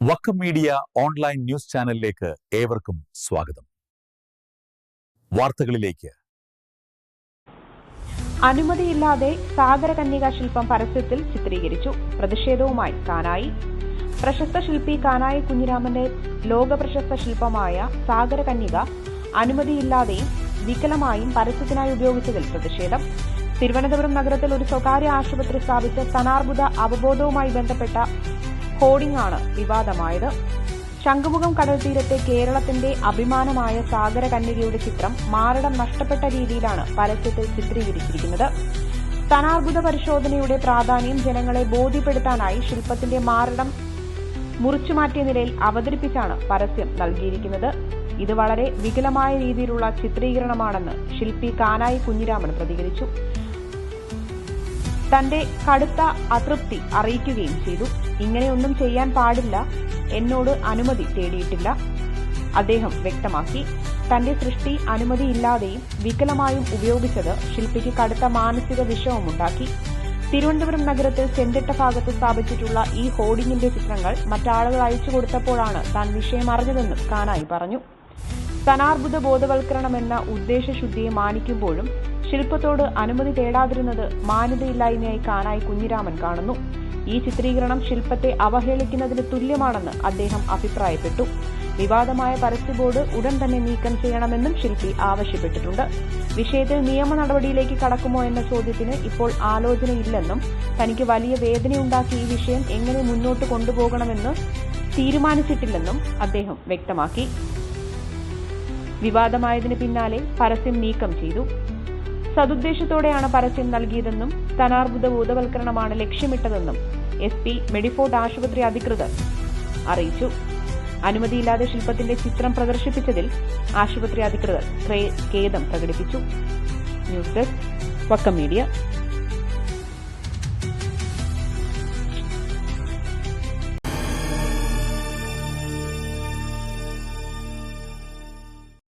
Vakkom media online news ചാനലിലേക്ക് ഏവർക്കും സ്വാഗതം. വാർത്തകളിലേക്ക്. അനുമതിയില്ലാതെ സാഗരകന്യക ശില്പം പരസ്യത്തിൽ ചിത്രീകരിച്ചു. പ്രതിഷേധവുമായി കാനായി. പ്രശസ്ത ശില്പി കാനായി കുഞ്ഞിരാമന്റെ ലോക പ്രശസ്ത ശില്പമായ സാഗരകന്യക അനുമതിയില്ലാതെയും വികലമായും പരസ്യത്തിനായി ഉപയോഗിച്ചതിൽ പ്രതിഷേധം. തിരുവനന്തപുരം നഗരത്തിൽ ഒരു സ്വകാര്യ ആശുപത്രി സ്ഥാപിച്ച സ്ഥാനാർബുദ അവബോധവുമായി ബന്ധപ്പെട്ട ഹോർഡിംഗ് ആണ് വിവാദമായത്. ശംഖുമുഖം കടൽ തീരത്തെ കേരളത്തിന്റെ അഭിമാനമായ സാഗര കന്യകയുടെ ചിത്രം മാരടം നഷ്ടപ്പെട്ട രീതിയിലാണ് പരസ്യത്തിൽ ചിത്രീകരിച്ചിരിക്കുന്നത്. സ്ഥാനാർബുദ പരിശോധനയുടെ പ്രാധാന്യം ജനങ്ങളെ ബോധ്യപ്പെടുത്താനായി ശില്പത്തിന്റെ മാരടം മുറിച്ചുമാറ്റിയ നിലയിൽ അവതരിപ്പിച്ചാണ് പരസ്യം നൽകിയിരിക്കുന്നത്. ഇത് വളരെ വികലമായ രീതിയിലുള്ള ചിത്രീകരണമാണെന്ന് ശില്പി കാനായി കുഞ്ഞിരാമൻ പ്രതികരിച്ചു. തന്റെ കടുത്ത അതൃപ്തി അറിയിക്കുകയും ചെയ്തു. ഇങ്ങനെയൊന്നും ചെയ്യാൻ പാടില്ല. എന്നോട് അനുമതി തേടിയിട്ടില്ല. അദ്ദേഹം വ്യക്തമാക്കി തന്റെ സൃഷ്ടി അനുമതിയില്ലാതെയും വികലമായും ഉപയോഗിച്ചത് ശില്പിക്ക് കടുത്ത മാനസിക വിഷമമുണ്ടാക്കി. തിരുവനന്തപുരം നഗരത്തിൽ ചെന്തിട്ട ഭാഗത്ത് സ്ഥാപിച്ചിട്ടുള്ള ഈ ഹോർഡിംഗിന്റെ ചിത്രങ്ങൾ മറ്റാളുകൾ അയച്ചു കൊടുത്തപ്പോഴാണ് താൻ വിഷയം അറിഞ്ഞതെന്നും കാനായി പറഞ്ഞു. സ്ഥാനാർബുദ ബോധവൽക്കരണം എന്ന ഉദ്ദേശശുദ്ധിയെ മാനിക്കുമ്പോഴും ശില്പത്തോട് അനുമതി തേടാതിരുന്നത് മാന്യതയില്ലായ്മയായി കാണായി കുഞ്ഞിരാമൻ കാണുന്നു. ഈ ചിത്രീകരണം ശില്പത്തെ അവഹേളിക്കുന്നതിന് തുല്യമാണെന്ന് അദ്ദേഹം അഭിപ്രായപ്പെട്ടു. വിവാദമായ പരസ്യ ബോർഡ് ഉടൻ തന്നെ നീക്കം ചെയ്യണമെന്നും ശില്പി ആവശ്യപ്പെട്ടിട്ടുണ്ട്. വിഷയത്തിൽ നിയമ നടപടിയിലേക്ക് കടക്കുമോ എന്ന ചോദ്യത്തിന് ഇപ്പോൾ ആലോചനയില്ലെന്നും തനിക്ക് വലിയ വേദനയുണ്ടാക്കി ഈ വിഷയം എങ്ങനെ മുന്നോട്ട് കൊണ്ടുപോകണമെന്ന് തീരുമാനിച്ചിട്ടില്ലെന്നും അദ്ദേഹം വ്യക്തമാക്കി. വിവാദമായതിന് പിന്നാലെ പരസ്യം നീക്കം ചെയ്തു. സതുദ്ദേശത്തോടെയാണ് പരസ്യം നൽകിയതെന്നും സ്ഥാനാർബുദ ബോധവൽക്കരണമാണ് ലക്ഷ്യമിട്ടതെന്നും എസ് പി മെഡിഫോർട്ട് ആശുപത്രി അധികൃതർ അറിയിച്ചു. അനുമതിയില്ലാതെ ശില്പത്തിന്റെ ചിത്രം പ്രദർശിപ്പിച്ചതിൽ ആശുപത്രി അധികൃതർ ഖേദം പ്രകടിപ്പിച്ചു. News desk Vakkom media.